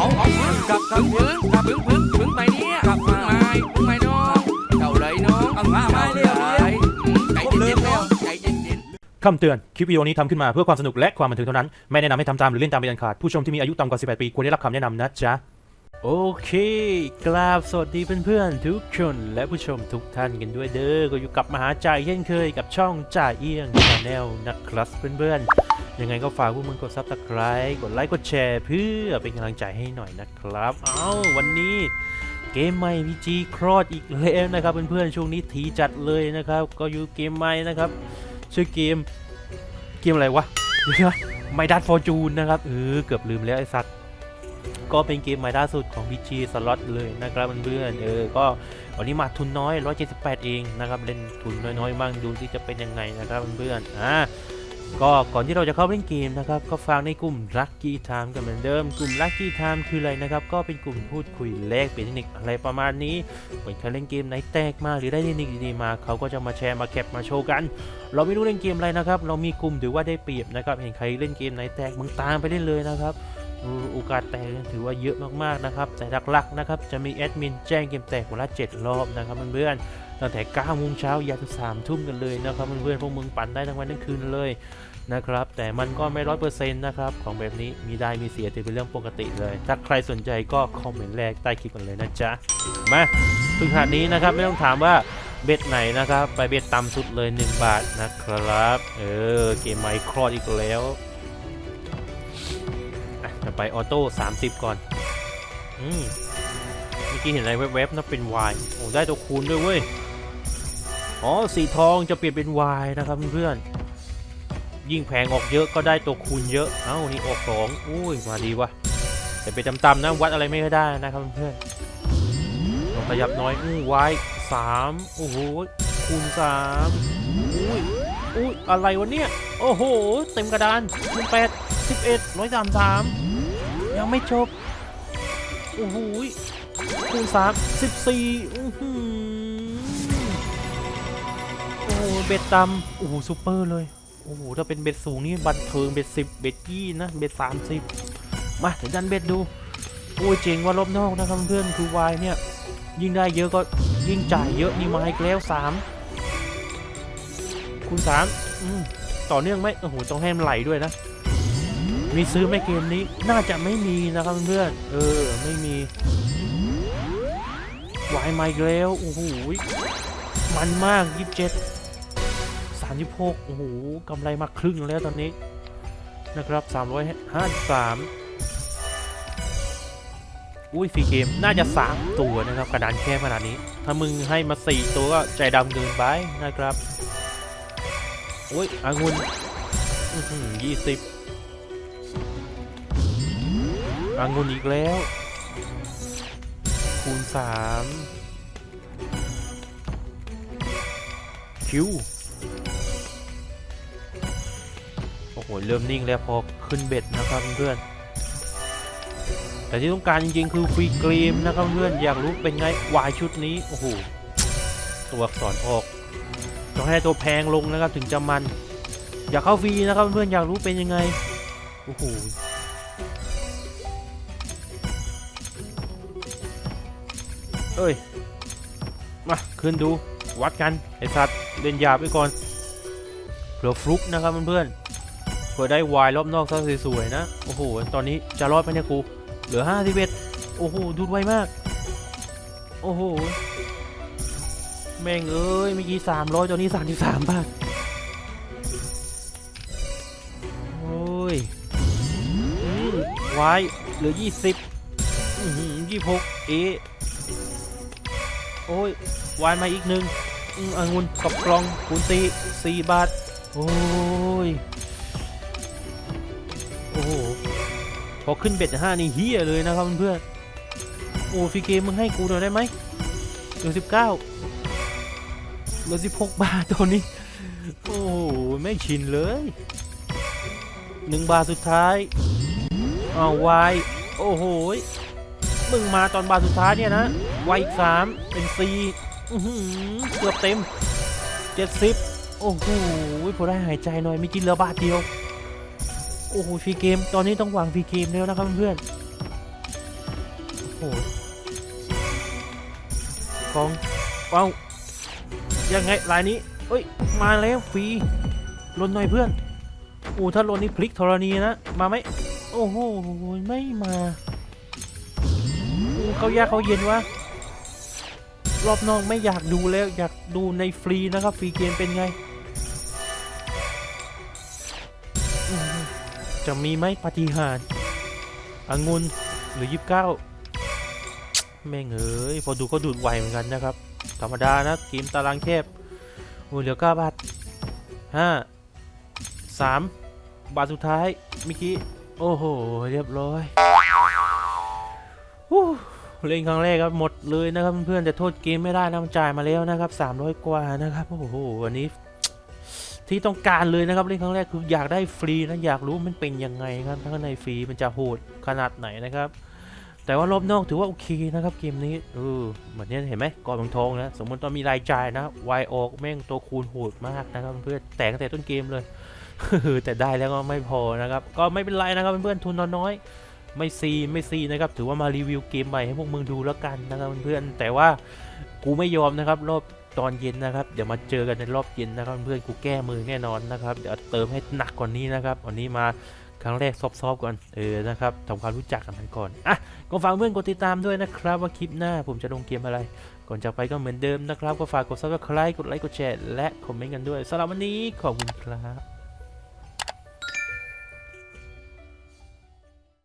เอาเอาพึ่งกับกับพึ่งกับพึ่งพึ่งพึ่งไปเนี่ยกับพึ่งไม่พึ่งไม่น้องเก่าเลยน้องเอามาไม่เร็วเลยใจเย็นๆแล้วใจเย็นๆคำเตือน คลิปวิดีโอนี้ทำขึ้นมาเพื่อความสนุกและความบันเทิงเท่านั้น ไม่แนะนำให้ทำตามหรือเล่นตามเป็นอันขาด ผู้ชมที่มีอายุต่ำกว่า 18 ปีควรได้รับคำแนะนำนะจ๊ะ โอเคกราบสวัสดีเพื่อนๆทุกคนและผู้ชมทุกท่านกันด้วยเด้อ ก็อยู่กับมหาจ่ายเช่นเคยกับช่องจ่าเอี้ยงชาแนลนะครับเพื่อนๆ ยังไงก็ฝากพวกมึงกดซับสไคร b e กดไลค์กดแชร์เพื่อเป็นกำลังใจให้หน่อยนะครับ เอาวันนี้เกมใหม่พีจีคลอดอีกแล้วนะครับเพื่อนๆ ช่วงนี้ทีจัดเลยนะครับ ก็อยู่เกมใหม่นะครับชื่อเกมเกมอะไรวะเดี๋ยวไมดัสฟอร์จูนนะครับเออเกือบลืมแล้วไอ้สัตว์ ก็เป็นเกมใหม่ล่าสุดของ PG สล็อตเลยนะครับเพื่อนเออ ก็วันนี้มาทุนน้อย 178 เองนะครับ เล่นทุนน้อยๆบ้างดูที่จะเป็นยังไงนะครับเพื่อนอ่าก็ก่อนที่เราจะเข้าเล่นเกมนะครับก็ฟังในกลุ่ม Lucky Time กันเหมือนเดิม กลุ่ม Lucky Time คืออะไรนะครับ ก็เป็นกลุ่มพูดคุยแลกเปลี่ยนเทคนิคอะไรประมาณนี้เหมือนใครเล่นเกมไหนแตกมาหรือได้เทคนิคดีๆมาเขาก็จะมาแชร์มาแคปมาโชว์กัน เราไม่รู้เล่นเกมอะไรนะครับ เรามีกลุ่มถือว่าได้เปรียบนะครับ เห็นใครเล่นเกมไหนแตกมึงตามไปเล่นเลยนะครับ โอกาสแตกถือว่าเยอะมากๆนะครับ แต่หลักๆนะครับจะมีแอดมินแจ้งเกมแตกวันละ7รอบนะครับเพื่อนๆตั้งแต่9โมงเช้ายัน3ทุ่มกันเลยนะครับเพื่อนๆพวกมึงปั่นได้ทั้งวันทั้งคืนเลยนะครับแต่มันก็ไม่ร้อยเปอร์เซ็นต์นะครับของแบบนี้มีได้มีเสียถือเป็นเรื่องปกติเลย ถ้าใครสนใจก็คอมเมนต์แรกใต้คลิปกันเลยนะจ๊ะมาถึงขนาดนี้นะครับไม่ต้องถามว่าเบ็ดไหนนะครับ ไปเบ็ดต่ำสุดเลย 1 บาทนะครับ เออ เกมไมครอดอีกแล้ว จะไปออโต้30 ก่อน อืมเมื่อกี้เห็นอะไรแวบๆนะเป็นวายโอ้ได้ตัวคูณด้วยเว้ย อ๋อ สีทองจะเปลี่ยนเป็นวายนะครับเพื่อนๆยิ่งแพงออกเยอะก็ได้ตัวคูณเยอะ เอ้า นี่ออกสองอุ้ย มาดีวะแต่เป็นต่ำๆนะวัดอะไรไม่ได้นะครับเพื่อนลองขยับน้อยอู้วายสามโอ้โห คูณสามอุ้ยอุ้ยอะไรวะเนี่ย โอ้โห เต็มกระดานคูณแปด สิบเอ็ดร้อยสามสามยังไม่จบ โอ้โหคูณสามสิบสี่อื้อหือโอ้โหเบ็ดต่ำโอ้โหซูเปอร์เลย โอ้โห ถ้าเป็นเบ็ดสูงนี่บันเทิงเบ็ดสิบเบ็ดยี่นะ เบ็ดสามสิบมาเดี๋ยวดันเบ็ดดู โอ้ยเจ๋งว่ารอบนอกนะครับเพื่อนคือวายเนี่ย ยิ่งได้เยอะก็ยิ่งจ่ายเยอะนี่มาอีกแล้วสามคูณสามต่อเนื่องไหมโอ้โหต้องให้มันไหลด้วยนะ มีซื้อไหมเกมนี้ น่าจะไม่มีนะครับเพื่อนเออ ไม่มีวายมาอีกแล้วโอ้โหมันมากยี่สิบเจ็ดสามสิบหกโอ้โหกำไรมาครึ่งแล้วตอนนี้นะครับสามร้อยห้าสามอุ้ยฟรีเกม น่าจะ 3 ตัวนะครับ กระดานแค่ขนาดนี้ ถ้ามึงให้มา 4 ตัวก็ใจดำเกินไปนะครับ อุ้ยอางุนยี่สิบ อางุนอีกแล้ว คูณ3คิวโอ้โห เริ่มนิ่งแล้วพอขึ้นเบ็ดนะครับเพื่อน แต่ที่ต้องการจริงๆ คือฟรีเกมนะครับเพื่อน อยากรู้เป็นไงวายชุดนี้ โอ้โห ตัวอักษรออกต้องให้ตัวแพงลงนะครับถึงจะมัน อยากเข้าฟรีนะครับเพื่อน อยากรู้เป็นยังไง โอ้โห เอ้ย มาขึ้นดูวัดกันไอสัตว์เล่นยาไปก่อนเผื่อฟลุกนะครับเพื่อนๆเผื่อได้วายรอบนอกซะสวยๆนะ โอ้โห ตอนนี้จะรอดไหมเนี่ยกู เหลือห้าสิบเอ็ดโอ้โห ดูดไวมาก โอ้โห แม่งเอ้ยเมื่อกี้สามร้อยตอนนี้สามสิบสามบาทโอ้ยอืมวายเหลือยี่สิบยี่หกเอ โอ้ยวายมาอีกหนึ่งองุ่นกับกล่องคูณสี่สี่บาท โอ้ย โอ้โห พอขึ้นเบ็ดห้านี่เฮียเลยนะครับเพื่อนโอ้ฟีเกมมึงให้กูหน่อยได้ไหมเหลือสิบเก้าเหลือสิบหกบาทตัวนี้ โอ้โหไม่ชินเลยหนึ่งบาทสุดท้ายอ้าววาย โอ้โห มึงมาตอนบาทสุดท้ายเนี่ยนะ วายอีกสามเป็นสี่เกือบเต็มเจ็ดสิบโอ้โหพอได้หายใจหน่อยไม่กินเหลือบาทเดียว โอ้โหฟรีเกม ตอนนี้ต้องวางฟรีเกมแล้วนะครับเพื่อนโหกองเป้ายังไงลายนี้เอ้ย มาแล้วฟรีลนหน่อยเพื่อนโอ้ถ้าลนนี่พลิกธรณีนะ มาไหมโอ้โห ไม่มาเขายากเขาเย็นวะ รอบนอกไม่อยากดูแล้วอยากดูในฟรีนะครับ ฟรีเกมเป็นไง จะมีไหมปฏิหาริย์องุนหรือยีิบเก้าแม่งเอ้ยพอดูก็ดูดไวเหมือนกันนะครับ ธรรมดานะเกมตารางแคบโอ้เหลือเก้าบาทห้าสามบาทสุดท้ายเมื่อกี้ โอ้โห เรียบร้อยฮู้ เล่นครั้งแรกครับหมดเลยนะครับเพื่อนๆแต่โทษเกมไม่ได้นะมันจ่ายมาแล้วนะครับ 300 กว่านะครับโอ้โหวันนี้ ที่ต้องการเลยนะครับเล่นครั้งแรกคืออยากได้ฟรีนะอยากรู้มันเป็นยังไงครับทั้งในฟรีมันจะโหดขนาดไหนนะครับ แต่ว่ารอบนอกถือว่าโอเคนะครับเกมนี้เออเหมือนเนี้ยเห็นไหมกองทองนะสมมติตอนมีรายจ่ายนะวายออกแม่งตัวคูณโหดมากนะครับเพื่อนแต่ตั้งแต่ต้นเกมเลยแต่ได้แล้วก็ไม่พอนะครับ ก็ไม่เป็นไรนะครับเพื่อนๆทุนน้อยๆ ไม่ซีไม่ซีนะครับถือว่ามารีวิวเกมใหม่ให้พวกมึงดูแล้วกันนะครับเพื่อนแต่ว่ากูไม่ยอมนะครับรอบตอนเย็นนะครับเดี๋ยวมาเจอกันในรอบเย็นนะครับเพื่อนกูแก้มือแน่นอนนะครับเดี๋ยวเติมให้หนักกว่านี้นะครับวันนี้มาครั้งแรกซอฟๆก่อนเออนะครับทำความรู้จักกันก่อนอะก็ฝากเพื่อนกดติดตามด้วยนะครับ ว่าคลิปหน้าผมจะลงเกมอะไร ก่อนจากไปก็เหมือนเดิมนะครับ ก็ฝากกด subscribe กดไลค์กดแชร์และคอมเมนต์กันด้วยสำหรับวันนี้ขอบคุณครับ